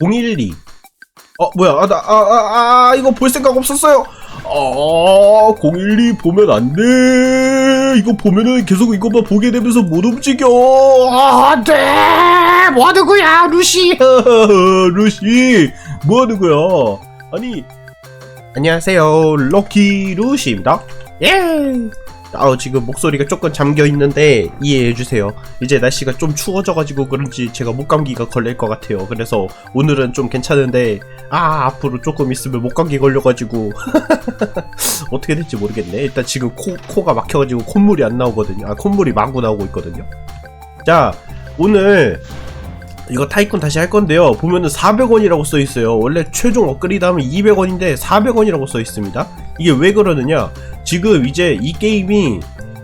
012. 어, 뭐야. 아, 나, 아, 아, 아, 이거 볼 생각 없었어요. 아, 012 보면 안 돼. 이거 보면은 계속 이것만 보게 되면서 못 움직여. 아, 안 돼. 뭐 하는 거야, 루시. 루시. 뭐 하는 거야. 아니. 안녕하세요. 럭키 루시입니다. 예. 아, 지금 목소리가 조금 잠겨 있는데 이해해 주세요. 이제 날씨가 좀 추워져가지고 그런지 제가 목감기가 걸릴 것 같아요. 그래서 오늘은 좀 괜찮은데 아 앞으로 조금 있으면 목감기 걸려가지고 어떻게 될지 모르겠네. 일단 지금 코 코가 막혀가지고 콧물이 안 나오거든요. 아 콧물이 마구 나오고 있거든요. 자 오늘 이거 타이쿤 다시 할 건데요. 보면은 400원이라고 써 있어요. 원래 최종 업그레이드 하면 200원인데 400원이라고 써 있습니다. 이게 왜 그러느냐? 지금 이제 이 게임이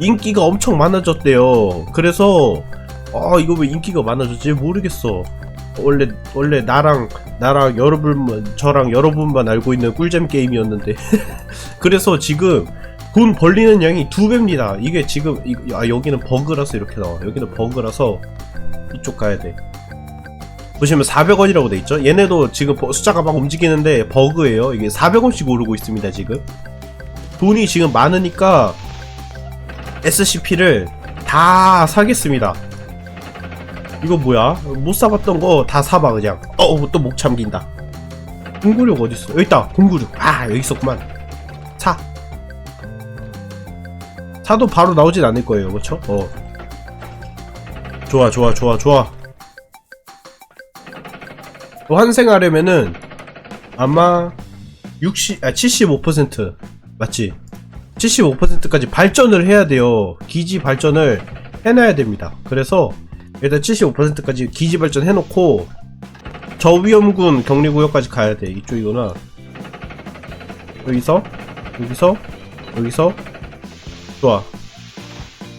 인기가 엄청 많아졌대요. 그래서 아 이거 왜 인기가 많아졌지 모르겠어. 원래 원래 나랑 나랑 여러분만 저랑 여러분만 알고 있는 꿀잼 게임이었는데 그래서 지금 돈 벌리는 양이 두 배입니다. 이게 지금 이- 아 여기는 버그라서 이렇게 나와. 여기는 버그라서 이쪽 가야 돼. 보시면 400원이라고 돼 있죠? 얘네도 지금 버- 숫자가 막 움직이는데 버그예요. 이게 400원씩 오르고 있습니다, 지금. 돈이 지금 많으니까 SCP를 다 사겠습니다. 이거 뭐야? 못 사봤던 거 다 사봐 그냥. 어, 또목 잠긴다. 공구력 어딨어? 여기 있다. 공구력. 아, 여기 있었구만. 사. 사도 바로 나오진 않을 거예요, 그렇죠? 어. 좋아, 좋아, 좋아, 좋아. 환생하려면은 아마 60, 아, 75% 맞지? 75%까지 발전을 해야 돼요. 기지 발전을 해놔야 됩니다. 그래서 일단 75%까지 기지 발전 해놓고 저위험군 격리구역까지 가야 돼. 이쪽이구나. 여기서 여기서 여기서 좋아.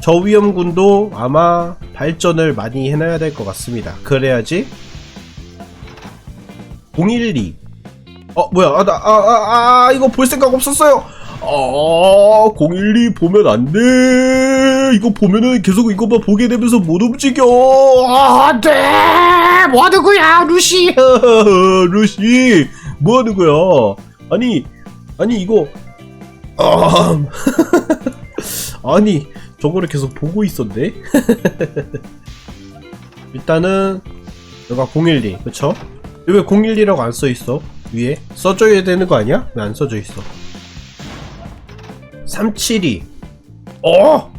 저위험군도 아마 발전을 많이 해놔야 될 것 같습니다. 그래야지 012. 어, 뭐야. 아, 나, 아, 아, 아, 이거 볼 생각 없었어요. 아, 012 보면 안 돼. 이거 보면은 계속 이것만 보게 되면서 못 움직여. 아, 안 돼. 뭐 하는 거야, 루시. 루시. 뭐 하는 거야. 아니, 아니, 이거. 아, 아니, 저거를 계속 보고 있었네. 일단은, 여가 012, 그쵸? 왜 012라고 안 써있어? 위에? 써줘야 되는 거 아니야? 왜 안 써져 있어? 372 어?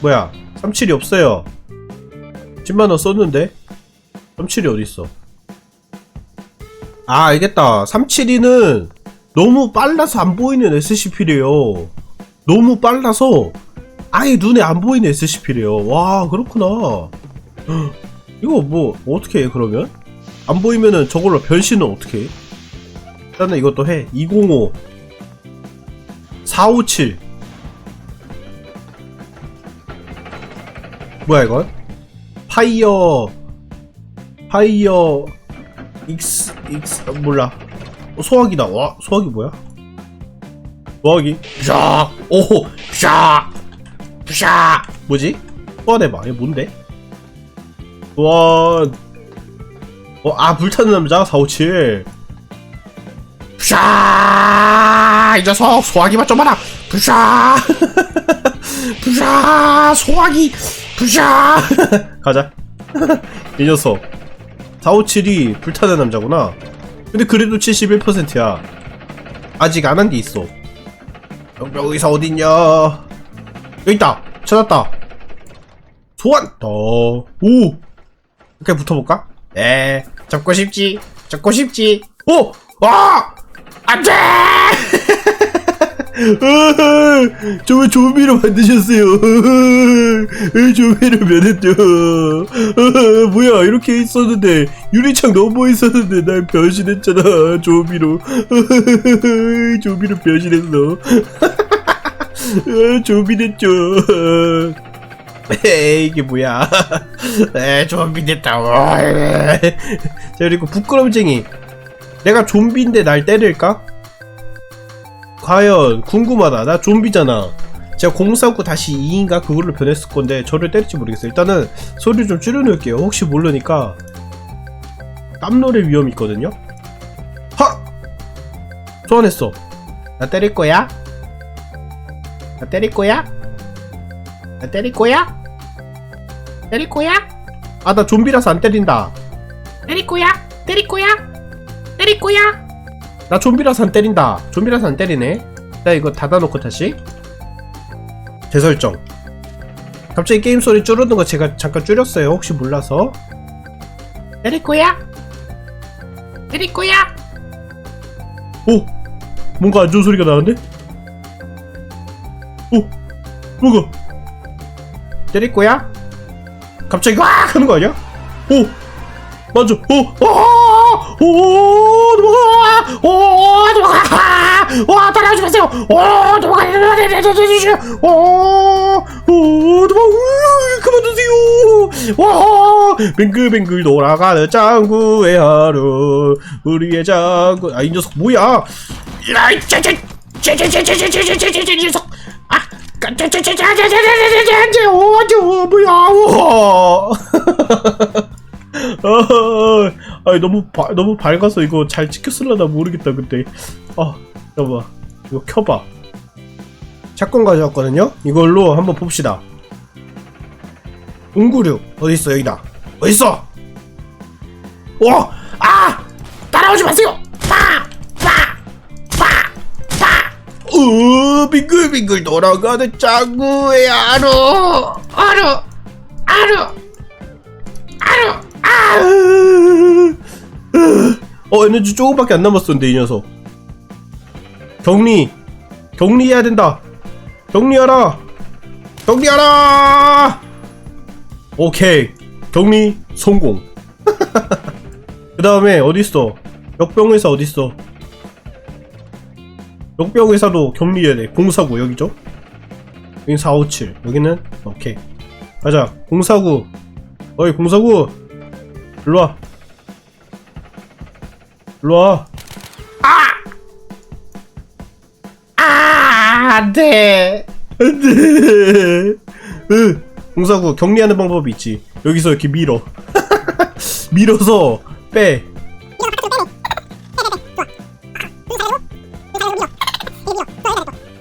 뭐야 372 없어요 10만원 썼는데 372 어딨어 아 알겠다 372는 너무 빨라서 안 보이는 SCP래요 너무 빨라서 아예 눈에 안 보이는 SCP래요 와 그렇구나 이거 뭐 어떻게 해 그러면? 안 보이면은 저걸로 변신은 어떻게 해? 일단은 이것도 해. 205 457 뭐야 이건? 파이어 파이어 X X 아, 몰라 어, 소화기다 와 소화기 뭐야? 소화기 샤 오호 샤 샤 뭐지? 소환해봐 이게 뭔데? 와, 어, 아, 불타는 남자, 457. 푸샤! 이 녀석, 소화기만 좀 하라! 푸샤! 푸샤! 소화기! 푸샤! 가자. 이 녀석. 457이 불타는 남자구나. 근데 그래도 71%야. 아직 안 한 게 있어. 병병 의사 어딨냐? 여기 있다! 찾았다! 소환! 더. 오! 이렇게 붙어볼까? 에 잡고 싶지 잡고 싶지 오! 와! 안돼! 저 왜 좀비로 만드셨어요? 왜 좀비로 변했죠? 뭐야 이렇게 있었는데 유리창 넘어 있었는데 난 변신했잖아 좀비로 좀비로 변신했어 좀비 됐죠 에이 이게 뭐야 에 좀비 됐다 자 그리고 부끄럼쟁이 내가 좀비인데 날 때릴까? 과연 궁금하다 나 좀비잖아 제가 049 다시 2인가 그걸로 변했을 건데 저를 때릴지 모르겠어요 일단은 소리 좀 줄여놓을게요 혹시 모르니까 땀놀의 위험이 있거든요. 하! 소환했어. 나 때릴 거야? 나 때릴 거야? 나 때릴 거야? 때릴 거야? 아, 나 좀비라서 안 때린다. 때릴 거야? 때릴 거야? 때릴 거야? 나 좀비라서 안 때린다. 좀비라서 안 때리네. 나 이거 닫아놓고 다시. 재설정. 갑자기 게임 소리 줄어든 거 제가 잠깐 줄였어요. 혹시 몰라서. 때릴 거야? 때릴 거야? 오! 뭔가 안 좋은 소리가 나는데? 오! 뭐가? 때릴 거야? 갑자기 와! 하는 거 아니야? 오! 맞아! 오! 와! 오! 도망가! 오! 도망가! 와! 따라오지 마세요! 오! 도망가! 오! 오! 도망가! 으, 그만두세요! 와! 뱅글뱅글 돌아가는 짱구의 하루 우리의 짱구 아 이 녀석 뭐야? 야! 짜짜! 짜짜짜짜짜짜짜짜짜 녀석! 아! 짜짜짜짜짜짜짜짜짜짜 어, 뭐야? 우와! 아, 너무 바, 너무 밝아서 이거 잘 찍혔을라나 모르겠다 근데 아 잠깐만 이거 켜봐 샷건 가져왔거든요 이걸로 한번 봅시다 웅구류 어딨어 여기다 어딨어 와! 아! 따라오지 마세요! 빙글빙글 돌아가는 짱구의 아루 아루 아루 아루 아! 어 에너지 조금밖에 안 남았었는데 이 녀석. 격리 격리해야 된다. 격리하라. 격리하라! 오케이. 격리 성공. 그 다음에 어딨어? 역병의사 어딨어 역병 의사도 격리해야 돼 049 여기죠? 여긴 457 여기는? 오케이. 가자. 049 어이 049 일로 와. 일로 와. 아! 아! 안 돼. 안 돼. 으 049 격리하는 방법이 있지. 여기서 이렇게 밀어. 밀어서 빼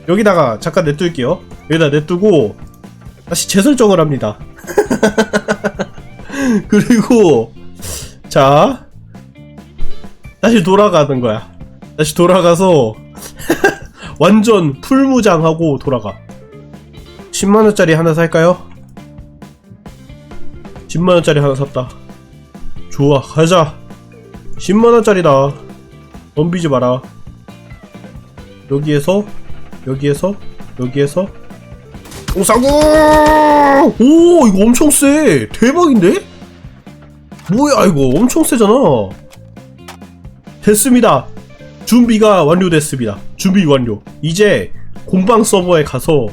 여기다가 잠깐 냅둘게요. 여기다 냅두고 다시 재설정을 합니다. 그리고 자 다시 돌아가는 거야. 다시 돌아가서 완전 풀무장하고 돌아가. 10만원짜리 하나 살까요? 10만원짜리 하나 샀다. 좋아 가자. 10만원짜리다. 덤비지 마라. 여기에서 여기에서? 여기에서? 오사구! 오 이거 엄청 세. 대박인데? 뭐야 이거? 엄청 세잖아. 됐습니다. 준비가 완료됐습니다. 준비 완료. 이제 공방 서버에 가서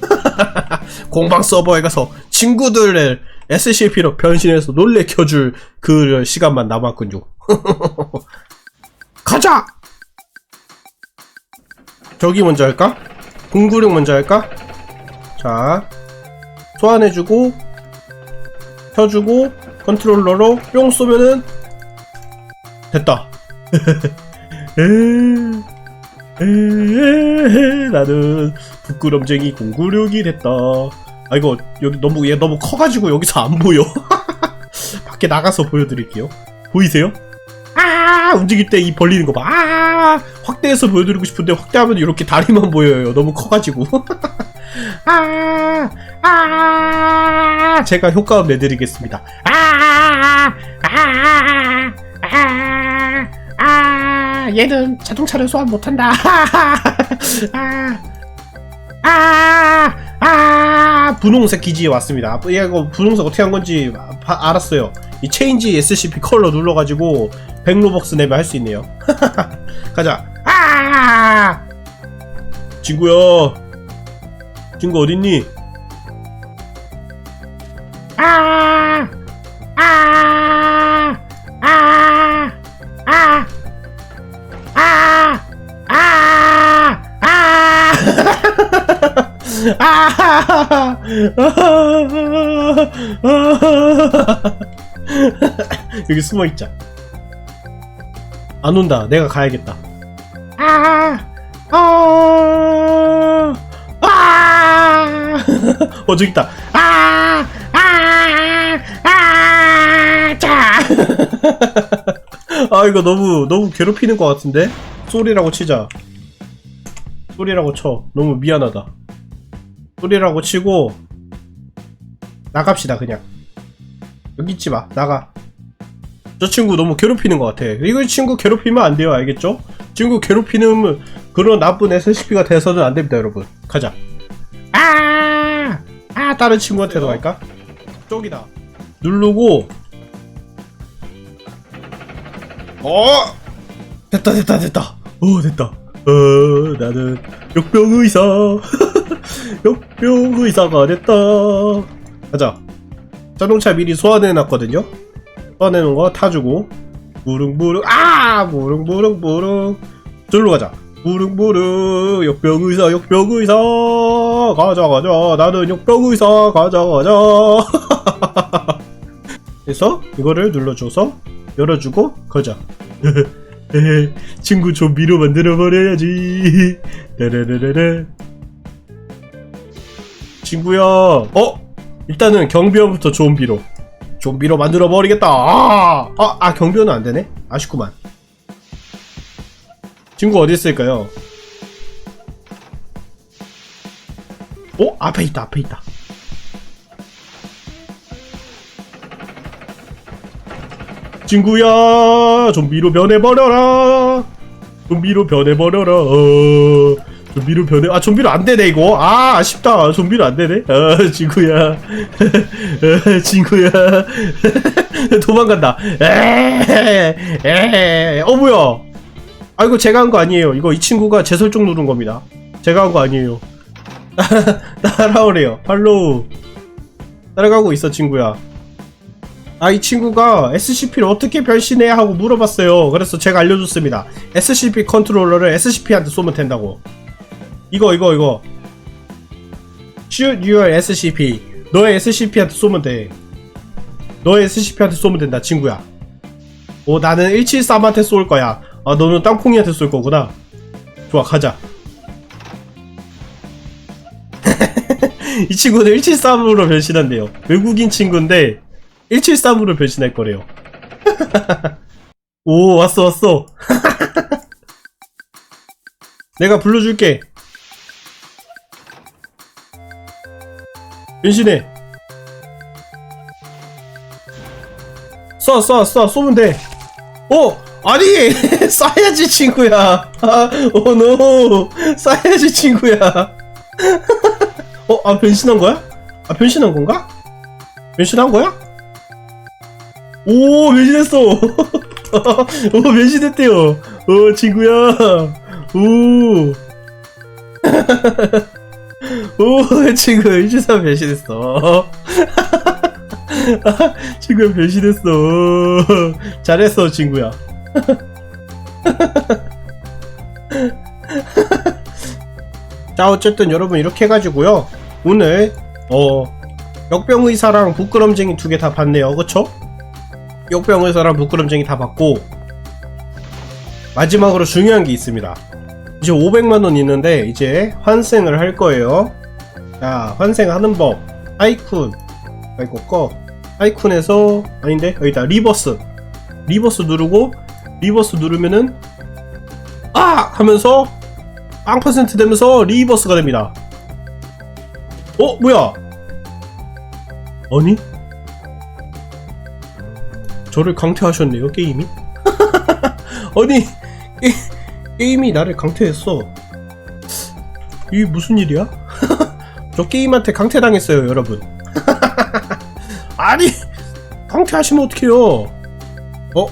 공방 서버에 가서 친구들을 SCP로 변신해서 놀래켜줄 그 시간만 남았군요. 가자 저기 먼저 할까? 공구룡 먼저 할까? 자 소환해주고 켜주고 컨트롤러로 뿅 쏘면은 됐다 나는 부끄럼쟁이 공구룡이 됐다 아 이거 여기 너무 얘 너무 커가지고 여기서 안 보여 밖에 나가서 보여드릴게요 보이세요? 아 움직일 때 이 벌리는 거 봐 아 확대해서 보여드리고 싶은데 확대하면 이렇게 다리만 보여요 너무 커가지고 아, 아, 제가 효과음 내드리겠습니다. 아, 아, 아, 아, 얘는 자동차를 소환 못한다. 아, 아, 아, 분홍색 기지에 왔습니다. 얘가 분홍색 어떻게 한 건지 바- 알았어요. 이 체인지 SCP 컬러 눌러가지고 100로벅스 내면 할 수 있네요. 가자. 아, 친구야. 친구 어딨니? 아! 아! 아! 아! 아! 여기 숨어 있자. 안 온다. 내가 가야겠다. 아, 아, 아, 어, 저기 있다. 아, 아, 아, 자. 아, 이거 너무, 너무 괴롭히는 것 같은데? 소리라고 치자. 소리라고 쳐. 너무 미안하다. 소리라고 치고, 나갑시다, 그냥. 여기 있지 마. 나가. 저 친구 너무 괴롭히는 것 같아. 이거 친구 괴롭히면 안 돼요. 알겠죠? 친구 괴롭히는 그런 나쁜 SCP가 돼서는 안 됩니다, 여러분. 가자. 아! 아, 다른 친구한테도 갈까? 쪽이다. 누르고, 어! 됐다, 됐다, 됐다. 오, 됐다. 어, 나는 역병의사. 역병의사가 됐다. 가자. 자동차 미리 소환해놨거든요? 소환해놓은 거 타주고, 무릉무릉, 아! 무릉무릉 무릉. 절로 가자. 무릉무릉, 역병의사, 역병의사. 가자, 가자. 나는 역병의사. 가자, 가자. 그래서 이거를 눌러줘서 열어주고, 가자. 친구 좀비로 만들어버려야지. 라라라라라. 친구야, 어? 일단은 경비원부터 좀비로. 좀비로 만들어버리겠다. 아, 아, 아 경비원은 안 되네. 아쉽구만. 친구 어디 있을까요? 어? 앞에 있다, 앞에 있다. 친구야, 좀비로 변해버려라. 좀비로 변해버려라. 어, 좀비로 변해. 아, 좀비로 안 되네, 이거. 아, 아쉽다. 좀비로 안 되네. 아, 친구야. 아, 친구야. 도망간다. 에, 에, 어, 뭐야. 아, 이거 제가 한 거 아니에요. 이거 이 친구가 제 설정 누른 겁니다. 제가 한 거 아니에요. 따라오래요. 팔로우. 따라가고 있어, 친구야. 아, 이 친구가 SCP를 어떻게 변신해야 하고 물어봤어요. 그래서 제가 알려줬습니다. SCP 컨트롤러를 SCP한테 쏘면 된다고. 이거, 이거, 이거. Shoot your SCP. 너의 SCP한테 쏘면 돼. 너의 SCP한테 쏘면 된다, 친구야. 오, 나는 173한테 쏠 거야. 아, 너는 땅콩이한테 쏠 거구나. 좋아, 가자. 이 친구는 173으로 변신한대요. 외국인 친구인데, 173으로 변신할 거래요. 오, 왔어, 왔어. 내가 불러줄게. 변신해. 쏴, 쏴, 쏴, 쏘면 돼. 어! 아니! 쏴야지, 친구야. 아, 오, 노. 쏴야지, 친구야. 어, 아, 변신한 거야? 아, 변신한 건가? 변신한 거야? 오 변신했어 오 변신했대요 오 친구야 오 오 친구 123 변신했어? 친구야 변신했어. 잘했어 친구야. 자 어쨌든 여러분 이렇게 해가지고요. 오늘 어 역병의사랑 부끄럼쟁이 두 개 다 봤네요. 그쵸? 역병의사랑 부끄럼쟁이 다 봤고 마지막으로 중요한 게 있습니다 이제 500만원 있는데 이제 환생을 할 거예요. 자 환생하는 법. 하이쿤. 아 이거 꺼. 하이쿤에서 아닌데? 여기다. 리버스. 리버스 누르고 리버스 누르면은 아! 하면서 빵 퍼센트 되면서 리버스가 됩니다. 어? 뭐야? 아니? 저를 강퇴하셨네요 게임이? 아니 게, 게임이 나를 강퇴했어 이게 무슨 일이야? 저 게임한테 강퇴당했어요 여러분 아니 강퇴하시면 어떡해요 어?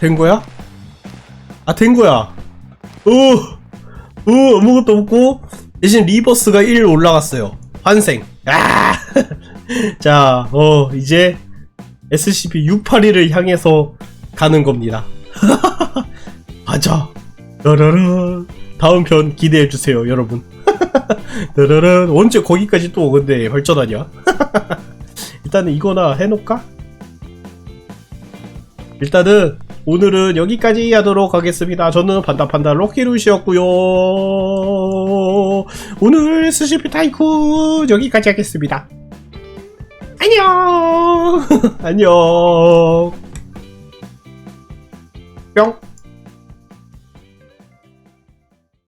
된 거야? 아 된 거야 오, 오 아무것도 없고 대신 리버스가 1 올라갔어요 환생 아! 자, 어, 이제 SCP-681을 향해서 가는 겁니다. 가자. 라라라. 다음 편 기대해 주세요, 여러분. 라라라. 언제 거기까지 또 근데 발전하냐? 일단은 이거나 해놓을까? 일단은 오늘은 여기까지 하도록 하겠습니다. 저는 판다판다 럭키루시였고요. 오늘 스시피 타이쿤 여기까지 하겠습니다. 안녕. 안녕. 뿅.